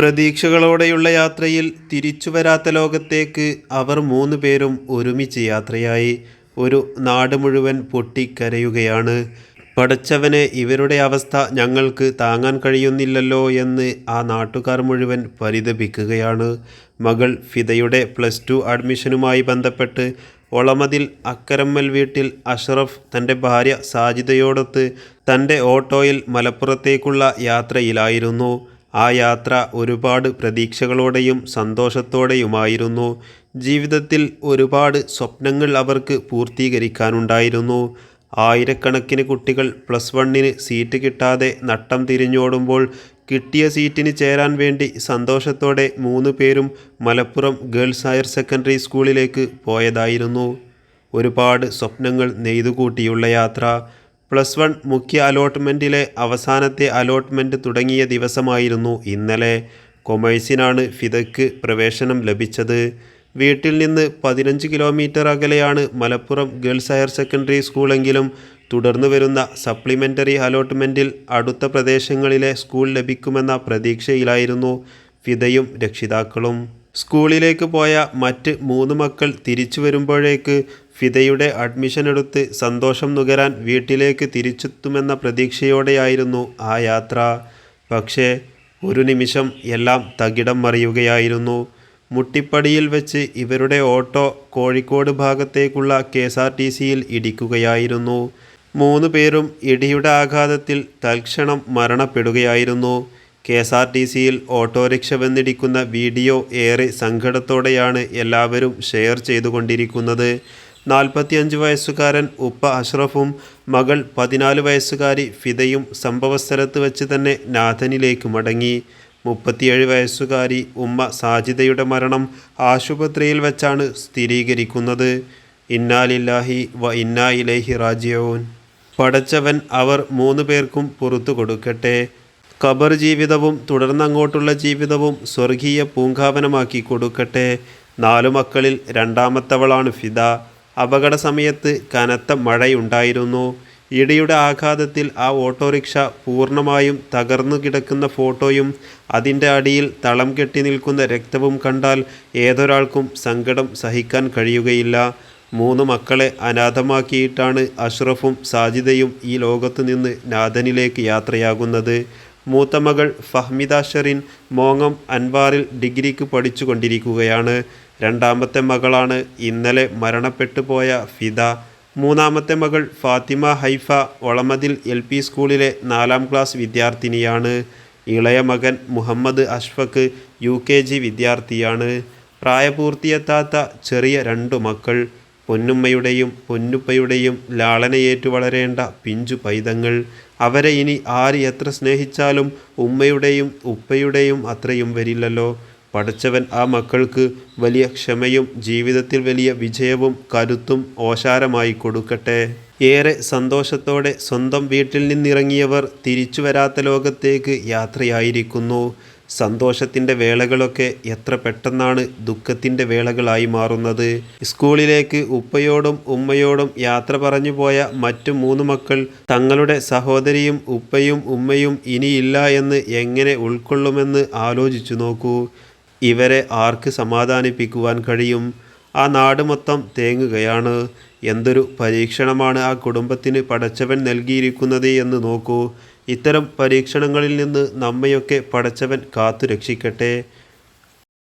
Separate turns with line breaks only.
പ്രതീക്ഷകളോടെയുള്ള യാത്രയിൽ തിരിച്ചു വരാത്ത ലോകത്തേക്ക് അവർ മൂന്ന് പേരും ഒരുമിച്ച് യാത്രയായി. ഒരു നാട് മുഴുവൻ പൊട്ടിക്കരയുകയാണ്. പടച്ചവനെ ഇവരുടെ അവസ്ഥ ഞങ്ങൾക്ക് താങ്ങാൻ കഴിയുന്നില്ലല്ലോ എന്ന് ആ നാട്ടുകാർ മുഴുവൻ പരിതപിക്കുകയാണ്. മകൾ ഫിദയുടെ പ്ലസ് ടു അഡ്മിഷനുമായി ബന്ധപ്പെട്ട് ഒളമതിൽ അക്കരമ്മൽ വീട്ടിൽ അഷ്റഫ് തന്റെ ഭാര്യ സാജിദയോടൊത്ത് തന്റെ ഓട്ടോയിൽ മലപ്പുറത്തേക്കുള്ള യാത്രയിലായിരുന്നു. ആ യാത്ര ഒരുപാട് പ്രതീക്ഷകളോടെയും സന്തോഷത്തോടെയുമായിരുന്നു. ജീവിതത്തിൽ ഒരുപാട് സ്വപ്നങ്ങൾ അവർക്ക് പൂർത്തീകരിക്കാനുണ്ടായിരുന്നു. ആയിരക്കണക്കിന് കുട്ടികൾ പ്ലസ് വണ്ണിന് സീറ്റ് കിട്ടാതെ നട്ടം തിരിഞ്ഞോടുമ്പോൾ കിട്ടിയ സീറ്റിന് ചേരാൻ വേണ്ടി സന്തോഷത്തോടെ മൂന്ന് പേരും മലപ്പുറം ഗേൾസ് ഹയർ സെക്കൻഡറി സ്കൂളിലേക്ക് പോയതായിരുന്നു. ഒരുപാട് സ്വപ്നങ്ങൾ നെയ്തുകൂട്ടിയുള്ള യാത്ര. പ്ലസ് വൺ മുഖ്യ അലോട്ട്മെന്റിലെ അവസാനത്തെ അലോട്ട്മെന്റ് തുടങ്ങിയ ദിവസമായിരുന്നു ഇന്നലെ. കൊമേഴ്സിനാണ് ഫിദയ്ക്ക് പ്രവേശനം ലഭിച്ചത്. വീട്ടിൽ നിന്ന് പതിനഞ്ച് കിലോമീറ്റർ അകലെയാണ് മലപ്പുറം ഗേൾസ് ഹയർ സെക്കൻഡറി സ്കൂളെങ്കിലും. തുടർന്ന് വരുന്ന സപ്ലിമെന്ററി അലോട്ട്മെന്റിൽ അടുത്ത പ്രദേശങ്ങളിലെ സ്കൂൾ ലഭിക്കുമെന്ന പ്രതീക്ഷയിലായിരുന്നു ഫിദയും രക്ഷിതാക്കളും. സ്കൂളിലേക്ക് പോയ മറ്റ് മൂന്ന് മക്കൾ തിരിച്ചു വരുമ്പോഴേക്ക് ഫിദയുടെ അഡ്മിഷൻ എടുത്ത് സന്തോഷം നുകരാൻ വീട്ടിലേക്ക് തിരിച്ചെത്തുമെന്ന പ്രതീക്ഷയോടെയായിരുന്നു ആ യാത്ര. പക്ഷേ ഒരു നിമിഷം എല്ലാം തകിടം മറിയുകയായിരുന്നു. മുട്ടിപ്പടിയിൽ വെച്ച് ഇവരുടെ ഓട്ടോ കോഴിക്കോട് ഭാഗത്തേക്കുള്ള കെ എസ് ആർ ടി സിയിൽ ഇടിക്കുകയായിരുന്നു. മൂന്ന് പേരും ഇടിയുടെ ആഘാതത്തിൽ തൽക്ഷണം മരണപ്പെടുകയായിരുന്നു. കെ എസ് ആർ ടി സിയിൽ ഓട്ടോറിക്ഷ വന്നിടിക്കുന്ന വീഡിയോ ഏറെ സങ്കടത്തോടെയാണ് എല്ലാവരും ഷെയർ ചെയ്തുകൊണ്ടിരിക്കുന്നത്. നാൽപ്പത്തിയഞ്ച് വയസ്സുകാരൻ ഉപ്പ അഷ്റഫും മകൾ പതിനാല് വയസ്സുകാരി ഫിദയും സംഭവസ്ഥലത്ത് വെച്ച് തന്നെ നാഥനിലേക്ക് മടങ്ങി. മുപ്പത്തിയേഴ് വയസ്സുകാരി ഉമ്മ സാജിദയുടെ മരണം ആശുപത്രിയിൽ വെച്ചാണ് സ്ഥിരീകരിക്കുന്നത്. ഇന്നാലില്ലാഹി വ ഇന്നാ ഇലൈഹി റാജിയോൻ പടച്ചവൻ അവർ മൂന്ന് പേർക്കും പുറത്തു കൊടുക്കട്ടെ. ഖബർ ജീവിതവും തുടർന്നങ്ങോട്ടുള്ള ജീവിതവും സ്വർഗീയ പൂങ്കാവനമാക്കി കൊടുക്കട്ടെ. നാലു മക്കളിൽ രണ്ടാമത്തവളാണ് ഫിദ. അപകട സമയത്ത് കനത്ത മഴയുണ്ടായിരുന്നു. ഇടിയുടെ ആഘാതത്തിൽ ആ ഓട്ടോറിക്ഷ പൂർണമായും തകർന്നു കിടക്കുന്ന ഫോട്ടോയും അതിന്റെ അടിയിൽ തളം കെട്ടി നിൽക്കുന്ന രക്തവും കണ്ടാൽ ഏതൊരാൾക്കും സങ്കടം സഹിക്കാൻ കഴിയുകയില്ല. മൂന്ന് മക്കളെ അനാഥമാക്കിയിട്ടാണ് അഷ്റഫും സാജിദയും ഈ ലോകത്തു നിന്ന് നാഥനിലേക്ക് യാത്രയാകുന്നത്. മൂത്ത മകൾ ഫഹ്മിദ ഷെറിൻ മോങ്ങം അൻവാറിൽ ഡിഗ്രിക്ക് പഠിച്ചു കൊണ്ടിരിക്കുകയാണ് രണ്ടാമത്തെ മകളാണ് ഇന്നലെ മരണപ്പെട്ടു പോയ ഫിദ. മൂന്നാമത്തെ മകൾ ഫാത്തിമ ഹൈഫ ഒളമതിൽ എൽ പി സ്കൂളിലെ നാലാം ക്ലാസ് വിദ്യാർത്ഥിനിയാണ്. ഇളയ മകൻ Muhammad Ashfaq U K G വിദ്യാർത്ഥിയാണ്. പ്രായപൂർത്തിയെത്താത്ത ചെറിയ രണ്ടു മക്കൾ. പൊന്നുമ്മയുടെയും പൊന്നുപ്പയുടെയും ലാളനയേറ്റു വളരേണ്ട പിഞ്ചു പൈതങ്ങൾ. അവരെ ഇനി ആര് എത്ര സ്നേഹിച്ചാലും ഉമ്മയുടെയും ഉപ്പയുടെയും അത്രയും വരില്ലല്ലോ. പഠിച്ചവൻ ആ മക്കൾക്ക് വലിയ ക്ഷമയും ജീവിതത്തിൽ വലിയ വിജയവും കരുത്തും ഓശാരമായി കൊടുക്കട്ടെ. ഏറെ സന്തോഷത്തോടെ സ്വന്തം വീട്ടിൽ നിന്നിറങ്ങിയവർ തിരിച്ചു വരാത്ത ലോകത്തേക്ക് യാത്രയായിരിക്കുന്നു. സന്തോഷത്തിന്റെ വേളകളൊക്കെ എത്ര പെട്ടെന്നാണ് ദുഃഖത്തിന്റെ വേളകളായി മാറുന്നത്. സ്കൂളിലേക്ക് ഉപ്പയോടും ഉമ്മയോടും യാത്ര പറഞ്ഞു പോയ മറ്റു മൂന്ന് മക്കൾ തങ്ങളുടെ സഹോദരിയും ഉപ്പയും ഉമ്മയും ഇനിയില്ല എന്ന് എങ്ങനെ ഉൾക്കൊള്ളുമെന്ന് ആലോചിച്ചു നോക്കൂ. ഇവരെ ആർക്ക് സമാധാനിപ്പിക്കുവാൻ കഴിയും? ആ നാട് മൊത്തം തേങ്ങുകയാണ്. എന്തൊരു പരീക്ഷണമാണ് ആ കുടുംബത്തിന് പടച്ചവൻ നൽകിയിരിക്കുന്നത് എന്ന് നോക്കൂ. ഇത്തരം പരീക്ഷണങ്ങളിൽ നിന്ന് നമ്മയൊക്കെ പടച്ചവൻ കാത്തു രക്ഷിക്കട്ടെ